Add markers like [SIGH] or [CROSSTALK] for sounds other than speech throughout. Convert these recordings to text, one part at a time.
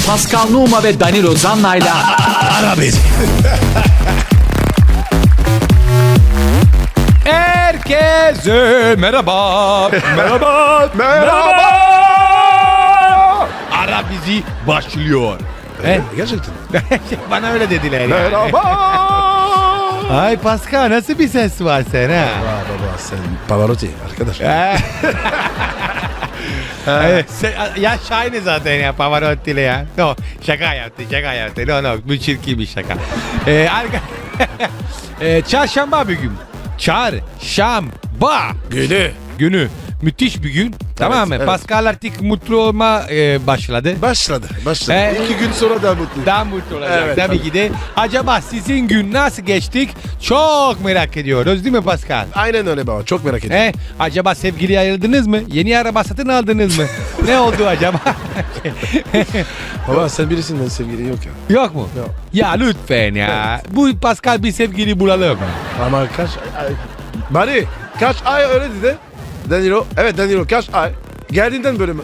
Pascal Numa ve Danilo Zanna'yla Ara beni. Herkese merhaba. [LAUGHS] merhaba. Merhaba. Ara bizi başlıyor. Evet, gerçekten. [LAUGHS] Bana öyle dediler yani. Merhaba. [LAUGHS] Ay Pascal nasıl bir ses var sen ha? Aa, baba sen Pavarotti arkadaş. Evet, ya Şahin'i zaten ya Pavarotti'yle ya. No şaka yaptı şaka yaptı. No no bu çirkin bir şaka. Ee, arka... [LAUGHS] ee, çarşamba bir gün. Çarşamba Günü. Müthiş bir gün. tamam mı? evet. Pascal artık mutlu olma e, başladı. Başladı. Başladı. Ee, İki gün sonra da mutlu. Daha mutlu olacak Evet, tabii tabii. ki de. Acaba sizin gün nasıl geçtik? Çok merak ediyoruz değil mi Pascal? Aynen öyle baba. Çok merak ediyorum. He? Acaba sevgili ayrıldınız mı? Yeni araba satın aldınız mı? [LAUGHS] ne oldu acaba? [LAUGHS] Baba sen birisin ben sevgili yok ya. Yok mu? Yok. Ya lütfen ya. Bu Pascal bir sevgili bulalım. Ama kaç ay... Bari kaç ay öyle dedi. Danilo. Evet Danilo kaç ay. Geldiğinden böyle mi?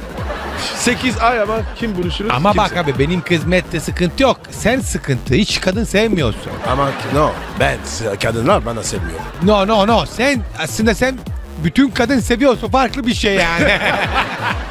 8 ay ama kim buluşuruz? Ama Kimse. bak abi benim kısmette sıkıntı yok. Sen sıkıntı. Hiç kadın sevmiyorsun. Ama no ben kadınlar bana seviyor. No no no. Sen aslında sen bütün kadın seviyorsun. Farklı bir şey yani. [LAUGHS]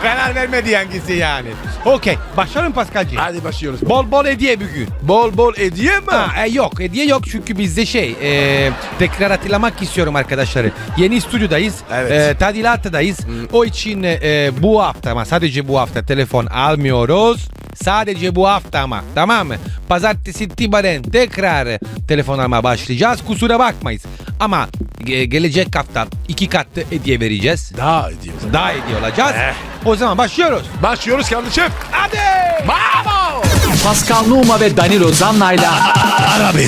Karar vermedi hangisi yani. Okey. Başlayalım Pascal'cığım. Hadi başlıyoruz. Bol bol hediye bir gün. Bol bol hediye mi? Ha, e, yok hediye yok çünkü bizde şey e, tekrar hatırlamak istiyorum arkadaşları. Yeni stüdyodayız. Evet. E, tadilattayız. O için e, bu hafta ama sadece bu hafta telefon almıyoruz. Sadece bu hafta ama tamam mı? Pazartesi itibaren tekrar telefon almaya başlayacağız. Kusura bakmayız. Ama ge- gelecek hafta iki katlı hediye vereceğiz. Daha hediye. Daha hediye olacağız. O zaman başlıyoruz. Başlıyoruz kardeşim. Hadi! Bravo. Pascal Numa ve Danilo Zanna'yla Ara beni.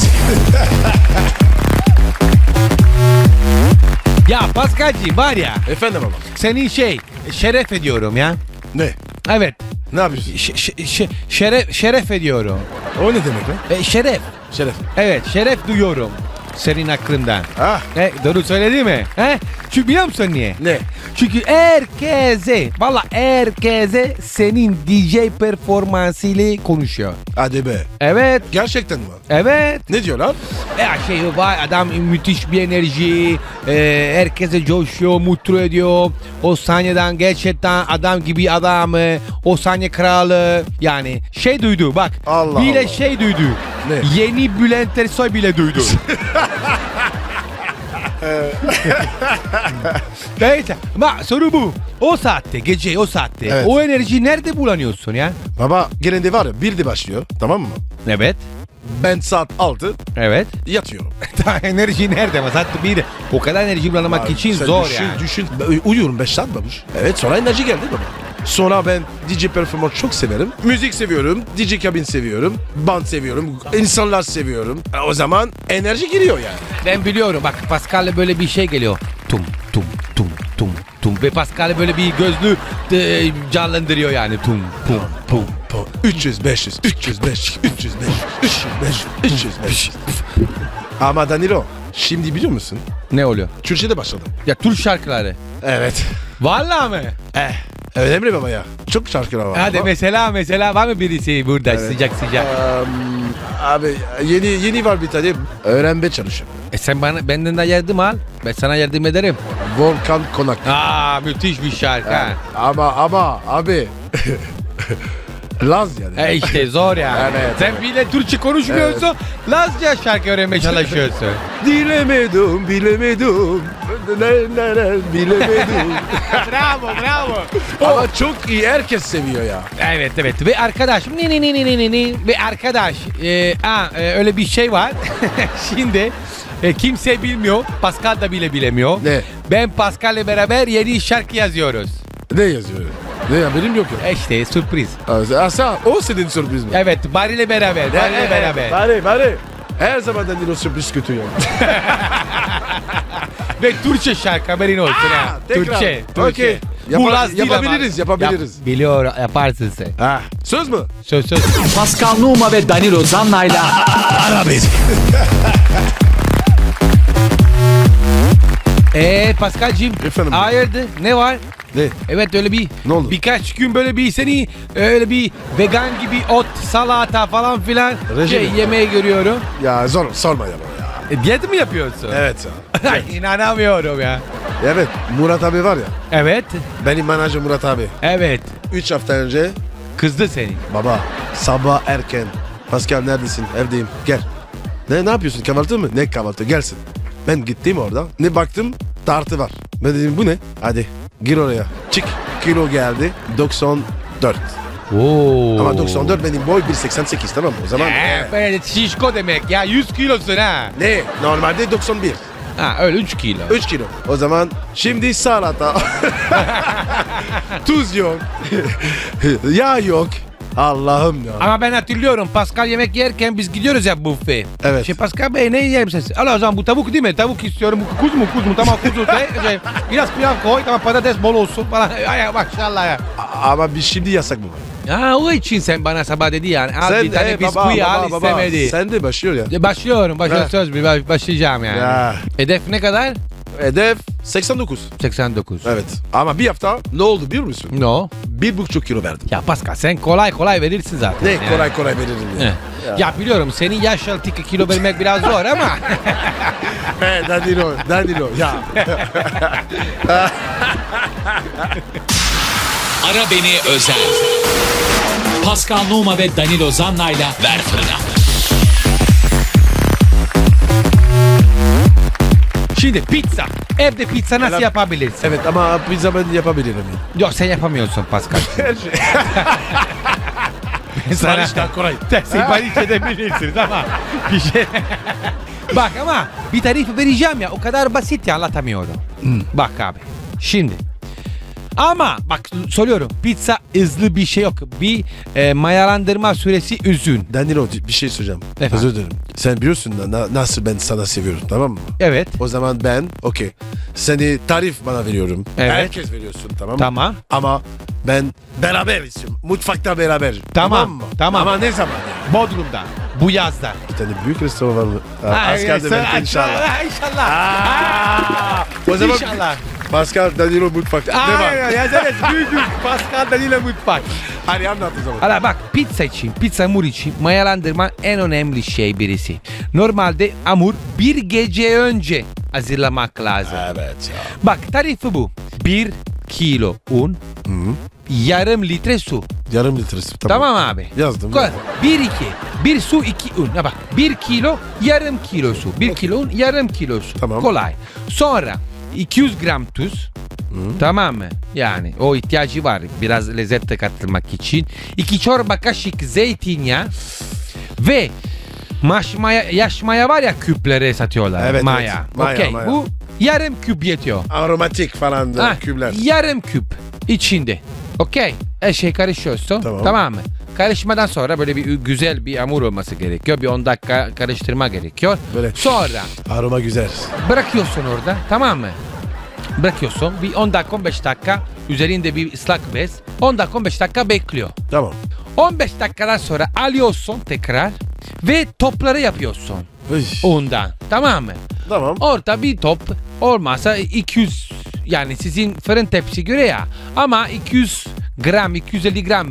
Ya Paskal'cığım var ya Efendim baba. senin şey şeref ediyorum ya. Ne? Evet. Ne yapıyorsun? Ş- ş- ş- şeref şeref ediyorum. O ne demek lan? E, şeref. Şeref. Evet, şeref duyuyorum senin aklından. Ha? E, doğru söyledi mi? He? Çünkü biliyor musun niye? Ne? Çünkü herkese, valla herkese senin DJ performansıyla konuşuyor. Hadi be. Evet, Gerçekten mi? evet. Ne diyorlar? Ya şey var adam müthiş bir enerji, e, herkese coşuyor, mutlu ediyor. O sahneden gerçekten adam gibi adam, e, o sahne kralı. Yani şey duydu bak, Allah bile Allah. şey duydu. Ne? Yeni Bülent Ersoy bile duydu. [LAUGHS] [LAUGHS] Neyse ama soru bu. O saatte gece o saatte Evet. o enerjiyi nerede bulanıyorsun ya? Baba gelende var ya bir de başlıyor tamam mı? Evet. Ben saat 6 Evet. yatıyorum. [LAUGHS] Enerji nerede ama saat bir o kadar enerji bulamak Abi, için sen zor düşün, yani. Düşün. Ben uyuyorum 5 saat babuş. Evet sonra enerji geldi baba. Sonra ben DJ performans çok severim. Müzik seviyorum. DJ kabin seviyorum. Band seviyorum. insanlar seviyorum. E, O zaman enerji giriyor yani. Ben biliyorum bak Pascal'le böyle bir şey geliyor. Tum tum tum tum tum ve Pascal'le böyle bir gözlü e, canlandırıyor yani tum tum tum. Po- 300, 500, 300, 500, 300, 500, 300, 500, 300, 500. Ama Danilo şimdi biliyor musun? Ne oluyor? Türkçe'de başladım. Ya Türk şarkıları. Evet. Vallahi mı? Eh. Önemli baba ya. Çok şarkılar var. Hadi Ama- mesela mesela var mı birisi burada sıcak sıcak? Eee, abi yeni yeni var bir tane. Öğrenmeye çalışıyorum. E sen bana benden de yardım al. Ben sana yardım ederim. Volkan Konak. Aa müthiş bir şarkı. Ama ama abi. [LAUGHS] Laz yani. E işte zor yani. Evet, Sen bile Türkçe konuşmuyorsun. Lazca şarkı öğrenmeye çalışıyorsun. Bilemedim, bilemedim. Ne, ne, ne, bilemedim. [LAUGHS] bravo bravo. Ama çok iyi, herkes seviyor ya. Evet evet ve arkadaş ni ni ni ni ni ni ni ve arkadaş e, ha, e, öyle bir şey var. [LAUGHS] Şimdi e, kimse bilmiyor. Pascal da bile bilemiyor. Ne? Ben Pascal'le beraber yeni şarkı yazıyoruz. Ne yazıyor? Ne haberim yok ya. E İşte sürpriz. Asa, o senin sürpriz mi? Evet Bari ile beraber. Bari ile beraber. Bari, bari. Her zaman Danilo sürpriz kötü ya. [LAUGHS] Ve Türkçe şarkı haberin olsun ha. tekrar. Türkçe. Okey. Türkçe. Yapa- Laz değil yapabiliriz, ama. yapabiliriz. Yap- biliyor yaparsın sen. Ha. Söz mü? Söz söz. Pascal Numa ve Danilo Zanna'yla Ara beni. Eee Pascal'cim. Efendim? Hayırdır ne var? Ne? Evet öyle bir Ne oldu? birkaç gün böyle bir seni öyle bir vegan gibi ot, salata falan filan Rejim. şey yemeğe görüyorum. Ya zor sorma ya bana ya. E, diyet mi yapıyorsun? Evet ya. [LAUGHS] Ay, İnanamıyorum ya. Evet Murat abi var ya. Evet. Benim menajer Murat abi. Evet. 3 hafta önce Kızdı seni. baba sabah erken. Pascal neredesin? Evdeyim. Gel. Ne ne yapıyorsun? Kahvaltı mı? Ne kahvaltı? Gelsin. Ben gittim orada. Ne baktım? Tartı var. Ben dedim bu ne? Hadi gir oraya. Çık. Kilo geldi. 94. Oo. Ama 94 benim boy 1.88 tamam mı? O zaman Ee, böyle şişko demek ya 100 kilosun ha. ne? Normalde 91. Ha öyle 3 kilo. 3 kilo. O zaman şimdi salata. [LAUGHS] Tuz yok. [LAUGHS] Yağ yok. Allah'ım ya. Ama ben hatırlıyorum Pascal yemek yerken biz gidiyoruz ya buffet. Evet. Şey Pascal Bey ne yiyelim siz? Allah o zaman bu tavuk değil mi? Tavuk istiyorum. Bu kuz mu kuz mu? Tamam kuzu. şey, şey, biraz pilav koy tamam patates bol olsun falan. Ay, [LAUGHS] ay, maşallah ya. A- Ama biz şimdi yasak bu. Ha o için sen bana sabah dedi yani. Al bir tane e, bisküvi al istemedi. Sen de başlıyor ya. Ya Başlıyorum. Başlıyorum söz bir baş- başlayacağım yani. Ya. Hedef ne kadar? Hedef 89. 89. Evet. Ama bir hafta ne oldu biliyor musun? No. Bir buçuk kilo verdim. Ya Pascal sen kolay kolay verirsin zaten. Ne yani. kolay kolay veririm ya. Eh. Ya. biliyorum senin yaş altı kilo vermek biraz zor ama [LAUGHS] [LAUGHS] He Danilo, Danilo. Ya. Ara Beni Özel. Pascal Numa ve Danilo Zanna'yla Ver Fırına. Şimdi pizza. Evde pizza nasıl Helal. yapabilirsin? evet ama pizza ben yapabilirim. Yok sen yapamıyorsun Pascal. [LAUGHS] Her şey. [LAUGHS] Sana kolay. sipariş [LAUGHS] edebilirsiniz ama bir şey... Bak ama bir tarif vereceğim ya o kadar basit ya anlatamıyorum. Bak abi şimdi ama bak soruyorum pizza hızlı bir şey yok. Bir e, mayalandırma süresi üzün. Danilo bir şey söyleyeceğim. Efendim? Özür dilerim. Sen biliyorsun da na- nasıl ben sana seviyorum tamam mı? Evet. O zaman ben okey. Seni tarif bana veriyorum. Evet. Herkes veriyorsun tamam mı? Tamam. Ama ben beraber istiyorum. Mutfakta beraber. Tamam, mı? tamam. Ama ne zaman? Bodrum'da. Bu yazda. Bir tane büyük restoran var? Ha, Asker'de sen- belki inşallah. İnşallah. Aa, o zaman İnşallah. Pascal Danilo mutfakta. Ne var? Aynen yazarız. Büyük büyük Pascal Danilo Mutfak. Hadi anlat o zaman. Hala bak pizza için, pizza hamur için mayalandırma en önemli şey birisi. Normalde hamur bir gece önce hazırlamak lazım. Evet ya. Bak tarifi bu. Bir kilo un, yarım litre su. Yarım litresi. Tamam, abi. Yazdım. Kolay. Bir iki. Bir su iki un. Ha bak bir kilo yarım kilo su. Bir kilo un yarım kilo su. Tamam. Kolay. Sonra 200 gram tuz. Tamam mı? Yani o ihtiyacı var biraz lezzet de katılmak için. İki çorba kaşık zeytinyağı ve maş maya, yaş maya var ya küplere satıyorlar. Evet, maya. evet. Maya, Okey. maya. Bu yarım küp yetiyor. Aromatik falan da Ha, kübler. Yarım küp içinde. Okey. Her şey karışıyorsun. Tamam. Tamam. mı? Karışmadan sonra böyle bir güzel bir hamur olması gerekiyor. Bir 10 dakika karıştırma gerekiyor. Böyle. Sonra Aroma güzel. bırakıyorsun orada. Tamam mı? Bırakıyorsun. Bir 10 dakika 15 dakika üzerinde bir ıslak bez. 10 dakika 15 dakika bekliyor. Tamam. 15 dakikadan sonra alıyorsun tekrar ve topları yapıyorsun Üy, undan. Tamam mı? Tamam. Orta bir top olmazsa 200 yani sizin fırın tepsi göre ya ama 200 gram 250 gram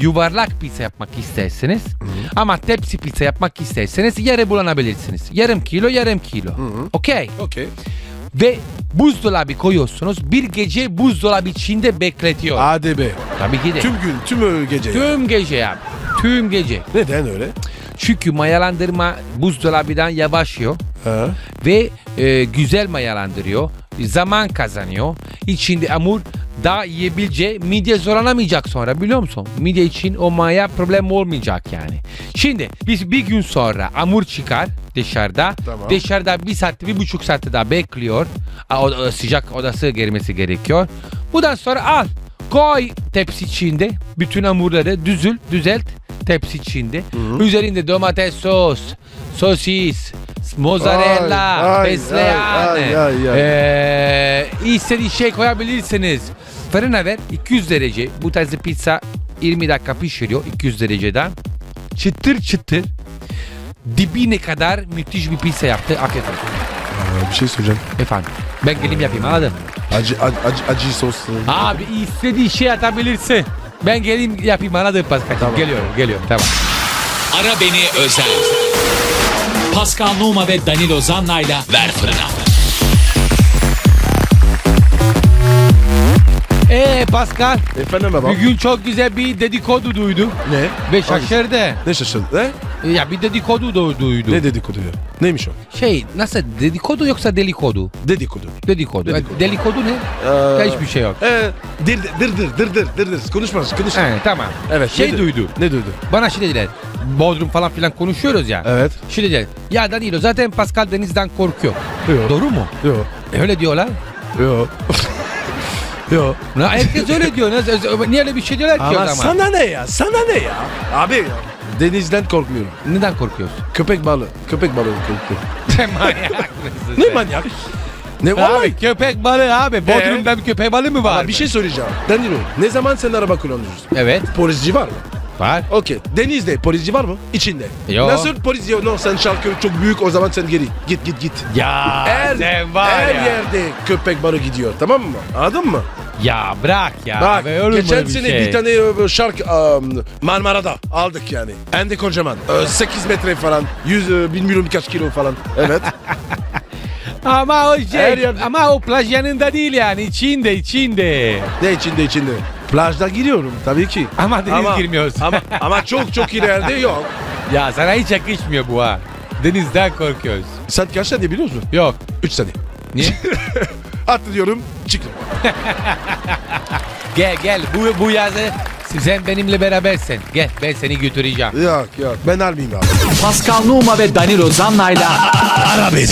yuvarlak pizza yapmak isterseniz ama tepsi pizza yapmak isterseniz yarı bulanabilirsiniz. Yarım kilo yarım kilo. Okey. Okey. Ve buzdolabı koyuyorsunuz. Bir gece buzdolabı içinde bekletiyor. ADB. Tabii ki de. Tüm gün, tüm gece. Tüm gece abi. Tüm gece. Neden öyle? Çünkü mayalandırma buzdolabından yavaşıyor. Ha? ve e, güzel mayalandırıyor. Zaman kazanıyor. İçinde hamur daha yiyebileceği midye zorlanamayacak sonra biliyor musun? Midye için o maya problem olmayacak yani. Şimdi biz bir gün sonra hamur çıkar dışarıda. Tamam. Dışarıda bir saat, bir buçuk saat daha bekliyor. O, o sıcak odası girmesi gerekiyor. Bundan sonra al. Koy tepsi içinde. Bütün hamurları düzül, düzelt tepsi içinde. Üzerinde domates sos, sosis, mozzarella, Ay, fesleğen. ay, ay, ay. Ee, istediği şey koyabilirsiniz. Fırına ver 200 derece. Bu tarz pizza 20 dakika pişiriyor 200 dereceden. Çıtır çıtır dibine kadar müthiş bir pizza yaptı. Afiyet olsun. Bir şey söyleyeceğim. Efendim ben geleyim yapayım anladın mı? Acı, acı, acı, acı sos. Abi istediği şey atabilirsin. Ben geleyim yapayım anladın Pascal. Tamam. Geliyorum geliyorum tamam. Ara Beni Özel. Pascal Numa ve Danilo Zanna'yla ver fırına. Ee Pascal Efendim baba. bugün çok güzel bir dedikodu duydum. Ne? Ve şaşırdı. Ne şaşırdın? Ya bir dedikodu da duydum. Ne dedikodu ya? Neymiş o? Şey nasıl dedikodu yoksa delikodu? Dedikodu. Dedikodu. Dedikodu. Delikodu ne? Ya hiçbir şey yok. Ee, dir, dir, dir, dir, dir, dir, dir. Konuşmaz, konuş. He, tamam. Evet. Şey ne duydu. Ne duydu? Bana şey dediler. Bodrum falan filan konuşuyoruz ya. Evet. Şey dediler. Ya Danilo zaten Pascal denizden korkuyor. Yok. Doğru mu? Yok. E, öyle diyorlar. Yok. Yok. [LAUGHS] Na, herkes öyle diyor. Ne- Niye öyle bir şey diyorlar ki o Ama zaman? sana ne ya? Sana ne ya? Abi denizden korkmuyorum. Neden korkuyorsun? Köpek balığı. Köpek balığı korkuyorum. Manyak mısın Ne sen? manyak? Ne vallahi? Abi köpek balığı abi. Bodrum'da bir köpek balığı mı var? Ama bir şey söyleyeceğim. Danilo ne zaman sen araba kullanıyorsun? Evet. Polisci var mı? Var. Okey. Denizde polisci var mı? İçinde. Yok. Nasıl polis yok? No sen şarkı çok büyük o zaman sen geri. Git git git. Ya Her, sen var her ya. yerde köpek balığı gidiyor tamam mı? Anladın mı? Ya bırak ya. Bak Be, olur mu geçen öyle bir sene şey? bir tane e, şarkı um, Marmara'da aldık yani. De kocaman. E, 8 metre falan. 100 e, bilmiyorum kaç kilo falan. Evet. [LAUGHS] Ama o şey, yerde- ama o plaj yanında değil yani içinde içinde. ne içinde içinde? Plajda giriyorum tabii ki. Ama deniz girmiyoruz. Ama, ama çok çok ileride yok. [LAUGHS] Ya sana hiç yakışmıyor bu ha. Denizden korkuyoruz. Sen kaç saniye biliyor musun? Yok. 3 saniye. Niye? [LAUGHS] Atlıyorum çıktım. gel gel bu, bu yazı sen benimle berabersin. Gel ben seni götüreceğim. Yok yok ben almayayım abi. Pascal Numa ve Danilo Zanna'yla Ara beni. [LAUGHS]